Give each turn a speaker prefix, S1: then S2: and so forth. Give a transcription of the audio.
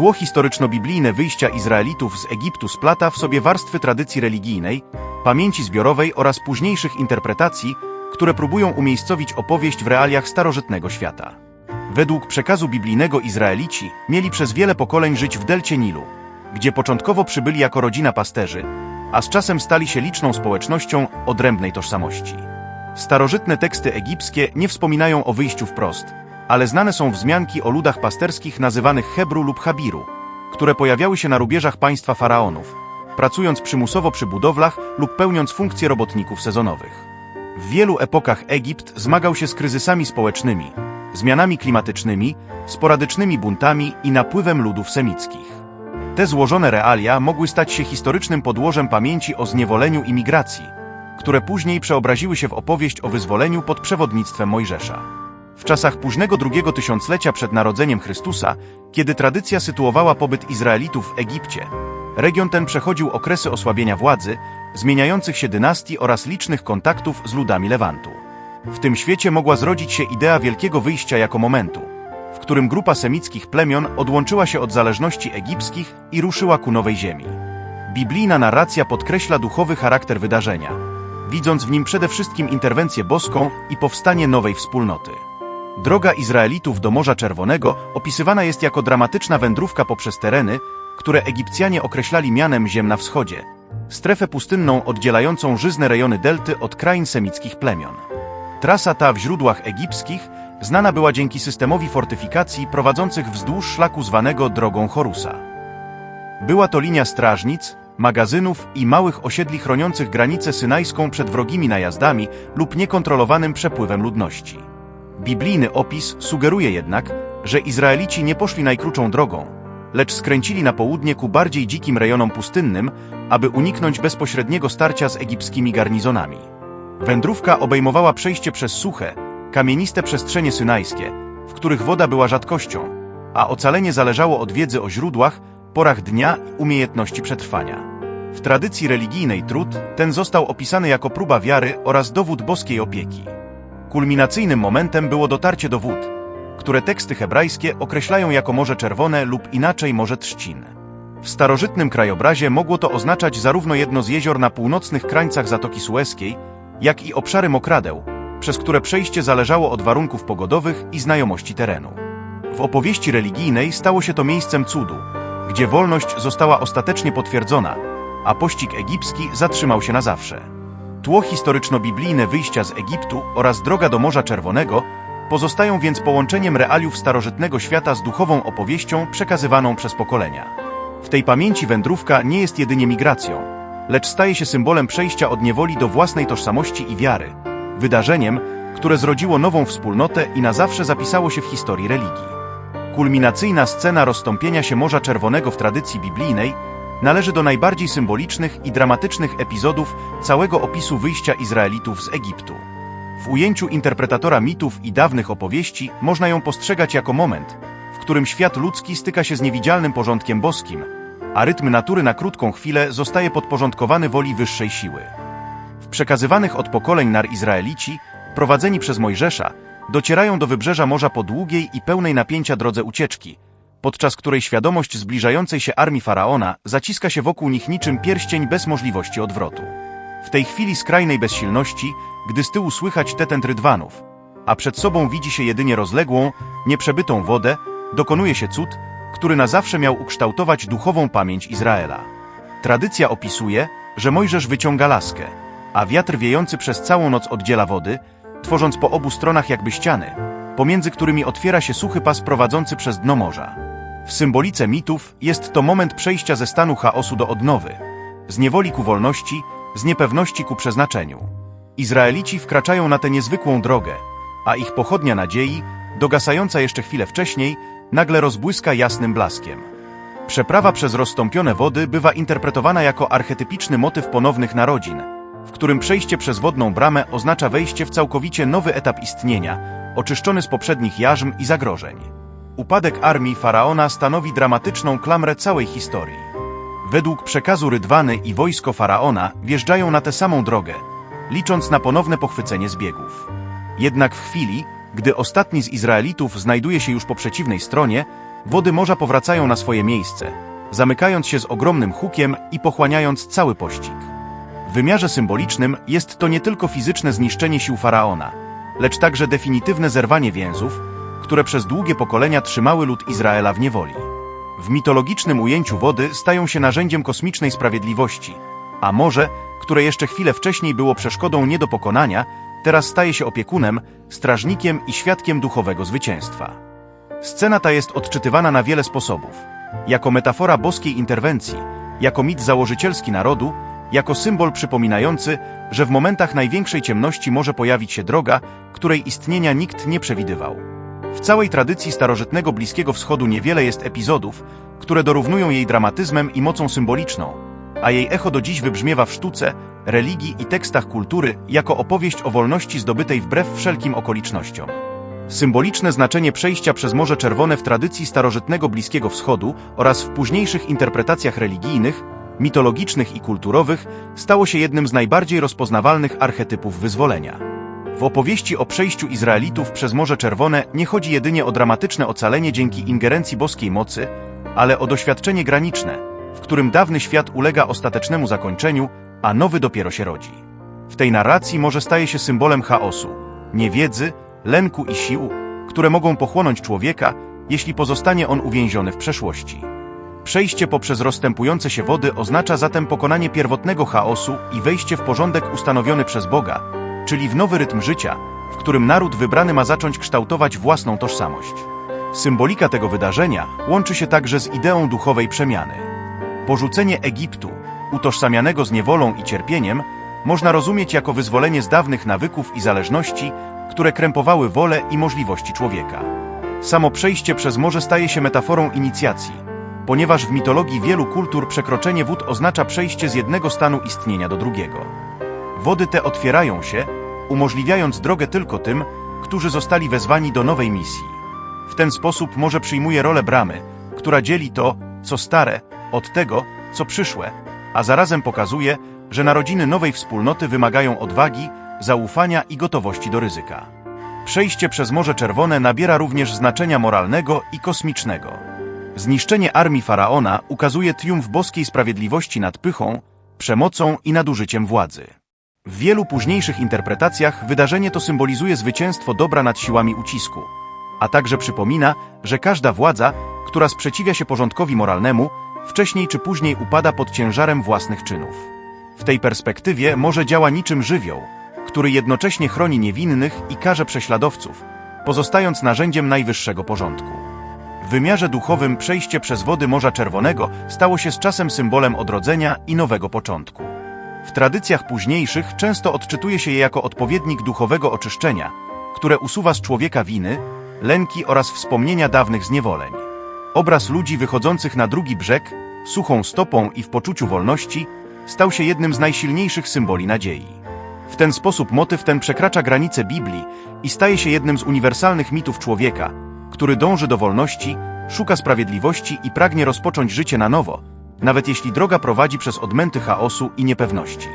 S1: Tło historyczno-biblijne wyjścia Izraelitów z Egiptu splata w sobie warstwy tradycji religijnej, pamięci zbiorowej oraz późniejszych interpretacji, które próbują umiejscowić opowieść w realiach starożytnego świata. Według przekazu biblijnego Izraelici mieli przez wiele pokoleń żyć w delcie Nilu, gdzie początkowo przybyli jako rodzina pasterzy, a z czasem stali się liczną społecznością odrębnej tożsamości. Starożytne teksty egipskie nie wspominają o wyjściu wprost, ale znane są wzmianki o ludach pasterskich nazywanych Hebru lub Habiru, które pojawiały się na rubieżach państwa faraonów, pracując przymusowo przy budowlach lub pełniąc funkcje robotników sezonowych. W wielu epokach Egipt zmagał się z kryzysami społecznymi, zmianami klimatycznymi, sporadycznymi buntami i napływem ludów semickich. Te złożone realia mogły stać się historycznym podłożem pamięci o zniewoleniu i migracji, które później przeobraziły się w opowieść o wyzwoleniu pod przewodnictwem Mojżesza. W czasach późnego drugiego tysiąclecia przed narodzeniem Chrystusa, kiedy tradycja sytuowała pobyt Izraelitów w Egipcie, region ten przechodził okresy osłabienia władzy, zmieniających się dynastii oraz licznych kontaktów z ludami Lewantu. W tym świecie mogła zrodzić się idea wielkiego wyjścia jako momentu, w którym grupa semickich plemion odłączyła się od zależności egipskich i ruszyła ku nowej ziemi. Biblijna narracja podkreśla duchowy charakter wydarzenia, widząc w nim przede wszystkim interwencję boską i powstanie nowej wspólnoty. Droga Izraelitów do Morza Czerwonego opisywana jest jako dramatyczna wędrówka poprzez tereny, które Egipcjanie określali mianem Ziem na wschodzie, strefę pustynną oddzielającą żyzne rejony delty od krain semickich plemion. Trasa ta w źródłach egipskich znana była dzięki systemowi fortyfikacji prowadzących wzdłuż szlaku zwanego drogą Horusa. Była to linia strażnic, magazynów i małych osiedli chroniących granicę synajską przed wrogimi najazdami lub niekontrolowanym przepływem ludności. Biblijny opis sugeruje jednak, że Izraelici nie poszli najkrótszą drogą, lecz skręcili na południe ku bardziej dzikim rejonom pustynnym, aby uniknąć bezpośredniego starcia z egipskimi garnizonami. Wędrówka obejmowała przejście przez suche, kamieniste przestrzenie synajskie, w których woda była rzadkością, a ocalenie zależało od wiedzy o źródłach, porach dnia i umiejętności przetrwania. W tradycji religijnej trud ten został opisany jako próba wiary oraz dowód boskiej opieki. Kulminacyjnym momentem było dotarcie do wód, które teksty hebrajskie określają jako Morze Czerwone lub inaczej Morze Trzcin. W starożytnym krajobrazie mogło to oznaczać zarówno jedno z jezior na północnych krańcach Zatoki Sueskiej, jak i obszary mokradeł, przez które przejście zależało od warunków pogodowych i znajomości terenu. W opowieści religijnej stało się to miejscem cudu, gdzie wolność została ostatecznie potwierdzona, a pościg egipski zatrzymał się na zawsze. Tło historyczno-biblijne wyjścia z Egiptu oraz droga do Morza Czerwonego pozostają więc połączeniem realiów starożytnego świata z duchową opowieścią przekazywaną przez pokolenia. W tej pamięci wędrówka nie jest jedynie migracją, lecz staje się symbolem przejścia od niewoli do własnej tożsamości i wiary, wydarzeniem, które zrodziło nową wspólnotę i na zawsze zapisało się w historii religii. Kulminacyjna scena rozstąpienia się Morza Czerwonego w tradycji biblijnej należy do najbardziej symbolicznych i dramatycznych epizodów całego opisu wyjścia Izraelitów z Egiptu. W ujęciu interpretatora mitów i dawnych opowieści można ją postrzegać jako moment, w którym świat ludzki styka się z niewidzialnym porządkiem boskim, a rytm natury na krótką chwilę zostaje podporządkowany woli wyższej siły. W przekazywanych od pokoleń nar Izraelici, prowadzeni przez Mojżesza, docierają do wybrzeża morza po długiej i pełnej napięcia drodze ucieczki, podczas której świadomość zbliżającej się armii faraona zaciska się wokół nich niczym pierścień bez możliwości odwrotu. W tej chwili skrajnej bezsilności, gdy z tyłu słychać tetent rydwanów, a przed sobą widzi się jedynie rozległą, nieprzebytą wodę, dokonuje się cud, który na zawsze miał ukształtować duchową pamięć Izraela. Tradycja opisuje, że Mojżesz wyciąga laskę, a wiatr wiejący przez całą noc oddziela wody, tworząc po obu stronach jakby ściany, pomiędzy którymi otwiera się suchy pas prowadzący przez dno morza. W symbolice mitów jest to moment przejścia ze stanu chaosu do odnowy, z niewoli ku wolności, z niepewności ku przeznaczeniu. Izraelici wkraczają na tę niezwykłą drogę, a ich pochodnia nadziei, dogasająca jeszcze chwilę wcześniej, nagle rozbłyska jasnym blaskiem. Przeprawa przez rozstąpione wody bywa interpretowana jako archetypiczny motyw ponownych narodzin, w którym przejście przez wodną bramę oznacza wejście w całkowicie nowy etap istnienia, oczyszczony z poprzednich jarzm i zagrożeń. Upadek armii faraona stanowi dramatyczną klamrę całej historii. Według przekazu Rydwany i wojsko faraona wjeżdżają na tę samą drogę, licząc na ponowne pochwycenie zbiegów. Jednak w chwili, gdy ostatni z Izraelitów znajduje się już po przeciwnej stronie, wody morza powracają na swoje miejsce, zamykając się z ogromnym hukiem i pochłaniając cały pościg. W wymiarze symbolicznym jest to nie tylko fizyczne zniszczenie sił faraona, lecz także definitywne zerwanie więzów, które przez długie pokolenia trzymały lud Izraela w niewoli. W mitologicznym ujęciu wody stają się narzędziem kosmicznej sprawiedliwości, a morze, które jeszcze chwilę wcześniej było przeszkodą nie do pokonania, teraz staje się opiekunem, strażnikiem i świadkiem duchowego zwycięstwa. Scena ta jest odczytywana na wiele sposobów. Jako metafora boskiej interwencji, jako mit założycielski narodu, jako symbol przypominający, że w momentach największej ciemności może pojawić się droga, której istnienia nikt nie przewidywał. W całej tradycji starożytnego Bliskiego Wschodu niewiele jest epizodów, które dorównują jej dramatyzmem i mocą symboliczną, a jej echo do dziś wybrzmiewa w sztuce, religii i tekstach kultury jako opowieść o wolności zdobytej wbrew wszelkim okolicznościom. Symboliczne znaczenie przejścia przez Morze Czerwone w tradycji starożytnego Bliskiego Wschodu oraz w późniejszych interpretacjach religijnych, mitologicznych i kulturowych stało się jednym z najbardziej rozpoznawalnych archetypów wyzwolenia. W opowieści o przejściu Izraelitów przez Morze Czerwone nie chodzi jedynie o dramatyczne ocalenie dzięki ingerencji boskiej mocy, ale o doświadczenie graniczne, w którym dawny świat ulega ostatecznemu zakończeniu, a nowy dopiero się rodzi. W tej narracji morze staje się symbolem chaosu, niewiedzy, lęku i sił, które mogą pochłonąć człowieka, jeśli pozostanie on uwięziony w przeszłości. Przejście poprzez rozstępujące się wody oznacza zatem pokonanie pierwotnego chaosu i wejście w porządek ustanowiony przez Boga, czyli w nowy rytm życia, w którym naród wybrany ma zacząć kształtować własną tożsamość. Symbolika tego wydarzenia łączy się także z ideą duchowej przemiany. Porzucenie Egiptu, utożsamianego z niewolą i cierpieniem, można rozumieć jako wyzwolenie z dawnych nawyków i zależności, które krępowały wolę i możliwości człowieka. Samo przejście przez morze staje się metaforą inicjacji, ponieważ w mitologii wielu kultur przekroczenie wód oznacza przejście z jednego stanu istnienia do drugiego. Wody te otwierają się, umożliwiając drogę tylko tym, którzy zostali wezwani do nowej misji. W ten sposób morze przyjmuje rolę bramy, która dzieli to, co stare, od tego, co przyszłe, a zarazem pokazuje, że narodziny nowej wspólnoty wymagają odwagi, zaufania i gotowości do ryzyka. Przejście przez Morze Czerwone nabiera również znaczenia moralnego i kosmicznego. Zniszczenie armii faraona ukazuje triumf boskiej sprawiedliwości nad pychą, przemocą i nadużyciem władzy. W wielu późniejszych interpretacjach wydarzenie to symbolizuje zwycięstwo dobra nad siłami ucisku, a także przypomina, że każda władza, która sprzeciwia się porządkowi moralnemu, wcześniej czy później upada pod ciężarem własnych czynów. W tej perspektywie może działa niczym żywioł, który jednocześnie chroni niewinnych i karze prześladowców, pozostając narzędziem najwyższego porządku. W wymiarze duchowym przejście przez wody Morza Czerwonego stało się z czasem symbolem odrodzenia i nowego początku. W tradycjach późniejszych często odczytuje się je jako odpowiednik duchowego oczyszczenia, które usuwa z człowieka winy, lęki oraz wspomnienia dawnych zniewoleń. Obraz ludzi wychodzących na drugi brzeg, suchą stopą i w poczuciu wolności, stał się jednym z najsilniejszych symboli nadziei. W ten sposób motyw ten przekracza granice Biblii i staje się jednym z uniwersalnych mitów człowieka, który dąży do wolności, szuka sprawiedliwości i pragnie rozpocząć życie na nowo, nawet jeśli droga prowadzi przez odmęty chaosu i niepewności.